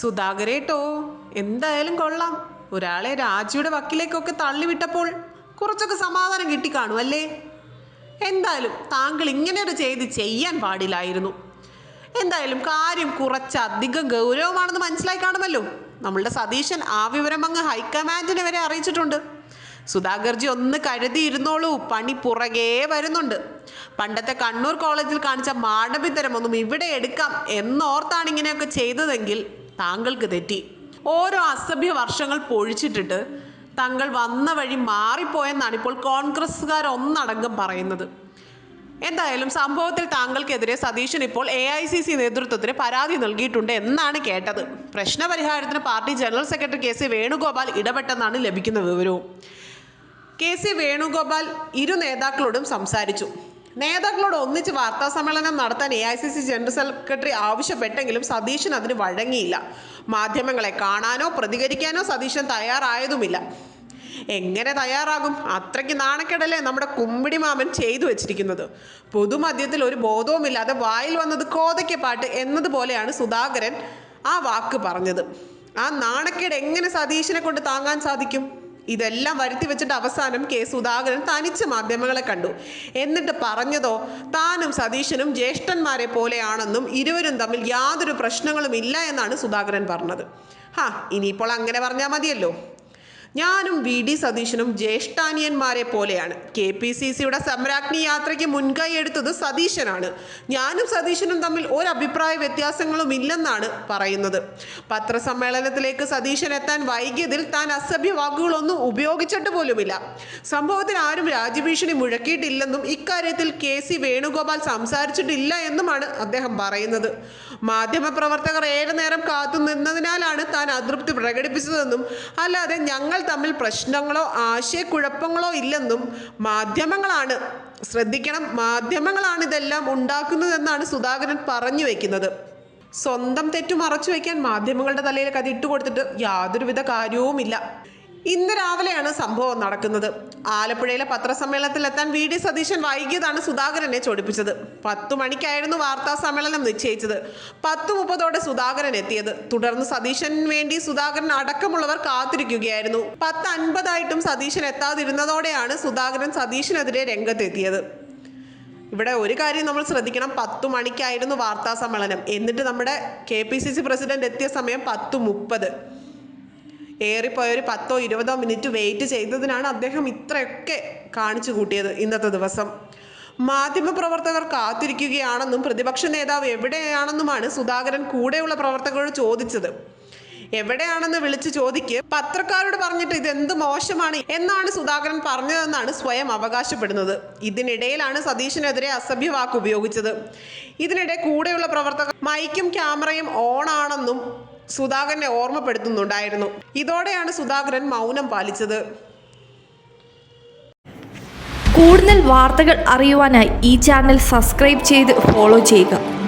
സുധാകരേട്ടോ എന്തായാലും കൊള്ളാം. ഒരാളെ രാജിയുടെ വക്കിലേക്കൊക്കെ തള്ളിവിട്ടപ്പോൾ കുറച്ചൊക്കെ സമാധാനം കിട്ടിക്കാണും അല്ലേ? എന്തായാലും താങ്കൾ ഇങ്ങനെ ഒരു ചെയ്തി ചെയ്യാൻ പാടില്ലായിരുന്നു. എന്തായാലും കാര്യം കുറച്ചധികം ഗൗരവമാണെന്ന് മനസ്സിലായി കാണുമല്ലോ. നമ്മളുടെ സതീശൻ ആ വിവരം അങ്ങ് ഹൈക്കമാൻഡിനെ വരെ അറിയിച്ചിട്ടുണ്ട്. സുധാകർജി ഒന്ന് കരുതിയിരുന്നോളൂ പണി പുറകേ വരുന്നുണ്ട്. പണ്ടത്തെ കണ്ണൂർ കോളേജിൽ കാണിച്ച മാടമ്പിത്തരമൊന്നും ഇവിടെ എടുക്കാം എന്നോർത്താണ് ഇങ്ങനെയൊക്കെ ചെയ്തതെങ്കിൽ താങ്കൾക്ക് തെറ്റി. ഓരോ അസഭ്യ വർഷങ്ങൾ പൊഴിച്ചിട്ടിട്ട് തങ്ങൾ വന്ന വഴി മാറിപ്പോയെന്നാണ് ഇപ്പോൾ കോൺഗ്രസ്സുകാർ ഒന്നടങ്കം പറയുന്നത്. എന്തായാലും സംഭവത്തിൽ താങ്കൾക്കെതിരെ സതീശൻ ഇപ്പോൾ എ ഐ സി സി നേതൃത്വത്തിന് പരാതി നൽകിയിട്ടുണ്ട് എന്നാണ് കേട്ടത്. പ്രശ്നപരിഹാരത്തിന് party general secretary K C Venugopal ഇടപെട്ടെന്നാണ് ലഭിക്കുന്ന വിവരവും. കെ സി വേണുഗോപാൽ ഇരു നേതാക്കളോടും സംസാരിച്ചു. നേതാക്കളോട് ഒന്നിച്ച് വാർത്താ സമ്മേളനം നടത്താൻ A I C C general secretary ആവശ്യപ്പെട്ടെങ്കിലും സതീശൻ അതിന് വഴങ്ങിയില്ല. മാധ്യമങ്ങളെ കാണാനോ പ്രതികരിക്കാനോ സതീശൻ തയ്യാറായതുമില്ല. എങ്ങനെ തയ്യാറാകും? അത്രയ്ക്ക് നാണക്കേടല്ലേ നമ്മുടെ കുമ്പിടി മാമൻ ചെയ്തു വെച്ചിരിക്കുന്നത്. പൊതുമധ്യത്തിൽ ഒരു ബോധവുമില്ലാതെ വായിൽ വന്നത് കോതയ്ക്ക് പാട്ട് എന്നതുപോലെയാണ് സുധാകരൻ ആ വാക്ക് പറഞ്ഞത്. ആ നാണക്കേട് എങ്ങനെ സതീശനെ കൊണ്ട് താങ്ങാൻ സാധിക്കും? ഇതെല്ലാം വരുത്തി വെച്ചിട്ട് അവസാനം കെ സുധാകരൻ തനിച്ച് മാധ്യമങ്ങളെ കണ്ടു. എന്നിട്ട് പറഞ്ഞതോ താനും സതീശനും ജ്യേഷ്ഠന്മാരെ പോലെയാണെന്നും ഇരുവരും തമ്മിൽ യാതൊരു പ്രശ്നങ്ങളും ഇല്ല എന്നാണ് സുധാകരൻ പറഞ്ഞത്. ഹാ ഇനിയിപ്പോൾ അങ്ങനെ പറഞ്ഞാൽ മതിയല്ലോ. ഞാനും വി ഡി സതീശനും ജ്യേഷ്ഠാനിയന്മാരെ പോലെയാണ്. കെ പി സി സിയുടെ സമ്രാജ്ഞി യാത്രയ്ക്ക് മുൻകൈ എടുത്തത് സതീശനാണ്. ഞാനും സതീശനും തമ്മിൽ ഒരു വ്യത്യാസങ്ങളും ഇല്ലെന്നാണ് പറയുന്നത്. പത്രസമ്മേളനത്തിലേക്ക് സതീശൻ എത്താൻ വൈകിയതിൽ താൻ അസഭ്യ വാക്കുകളൊന്നും ഉപയോഗിച്ചിട്ട് പോലുമില്ല. സംഭവത്തിൽ ആരും രാജ്യഭീഷണി മുഴക്കിയിട്ടില്ലെന്നും ഇക്കാര്യത്തിൽ കെ സി വേണുഗോപാൽ സംസാരിച്ചിട്ടില്ല എന്നുമാണ് അദ്ദേഹം പറയുന്നത്. മാധ്യമപ്രവർത്തകർ ഏറെ നേരം കാത്തു നിന്നതിനാലാണ് താൻ അതൃപ്തി പ്രകടിപ്പിച്ചതെന്നും അല്ലാതെ ഞങ്ങൾ തമ്മിൽ പ്രശ്നങ്ങളോ ആശയക്കുഴപ്പങ്ങളോ ഇല്ലെന്നും മാധ്യമങ്ങളാണ്. ശ്രദ്ധിക്കണം മാധ്യമങ്ങളാണ് ഇതെല്ലാം ഉണ്ടാക്കുന്നതെന്നാണ് സുധാകരൻ പറഞ്ഞു വെക്കുന്നത്. സ്വന്തം തെറ്റു മറച്ചു വയ്ക്കാൻ മാധ്യമങ്ങളുടെ തലയിലേക്ക് അത് ഇട്ടുകൊടുത്തിട്ട് യാതൊരുവിധ കാര്യവുമില്ല. ഇന്ന് രാവിലെയാണ് സംഭവം നടക്കുന്നത്. ആലപ്പുഴയിലെ പത്രസമ്മേളനത്തിലെത്താൻ വി. ഡി. സതീശൻ വൈകിയതാണ് സുധാകരനെ ചൊടിപ്പിച്ചത്. പത്തു മണിക്കായിരുന്നു വാർത്താ സമ്മേളനം നിശ്ചയിച്ചത്. പത്ത് മുപ്പതോടെ സുധാകരൻ എത്തിയത്. തുടർന്ന് സതീശന് വേണ്ടി സുധാകരൻ അടക്കമുള്ളവർ കാത്തിരിക്കുകയായിരുന്നു. പത്ത് അൻപതായിട്ടും സതീശൻ എത്താതിരുന്നതോടെയാണ് സുധാകരൻ സതീശനെതിരെ രംഗത്തെത്തിയത്. ഇവിടെ ഒരു കാര്യം നമ്മൾ ശ്രദ്ധിക്കണം. പത്തു മണിക്കായിരുന്നു വാർത്താ സമ്മേളനം. എന്നിട്ട് നമ്മുടെ K P C C president എത്തിയ സമയം പത്ത് മുപ്പത്. ഏറിപ്പോയ ഒരു പത്തോ ഇരുപതോ മിനിറ്റ് വെയിറ്റ് ചെയ്തതിനാണ് അദ്ദേഹം ഇത്രയൊക്കെ കാണിച്ചു കൂട്ടിയത് ഇന്നത്തെ ദിവസം. മാധ്യമപ്രവർത്തകർ കാത്തിരിക്കുകയാണെന്നും പ്രതിപക്ഷ നേതാവ് എവിടെയാണെന്നുമാണ് സുധാകരൻ കൂടെയുള്ള പ്രവർത്തകരോട് ചോദിച്ചത്. എവിടെയാണെന്ന് വിളിച്ച് ചോദിക്ക് പത്രക്കാരോട് പറഞ്ഞിട്ട് ഇതെന്ത് മോശമാണ് എന്നാണ് സുധാകരൻ പറഞ്ഞതെന്നാണ് സ്വയം അവകാശപ്പെടുന്നത്. ഇതിനിടയിലാണ് സതീഷിനെതിരെ അസഭ്യവാക്ക് ഉപയോഗിച്ചത്. ഇതിനിടെ കൂടെയുള്ള പ്രവർത്തകർ മൈക്കും ക്യാമറയും ഓണാണെന്നും സുധാകരനെ ഓർമ്മപ്പെടുത്തുന്നുണ്ടായിരുന്നു. ഇതോടെയാണ് സുധാകരൻ മൗനം പാലിച്ചത്. കൂടുതൽ വാർത്തകൾ അറിയുവാനായി ഈ ചാനൽ സബ്സ്ക്രൈബ് ചെയ്ത് ഫോളോ ചെയ്യുക.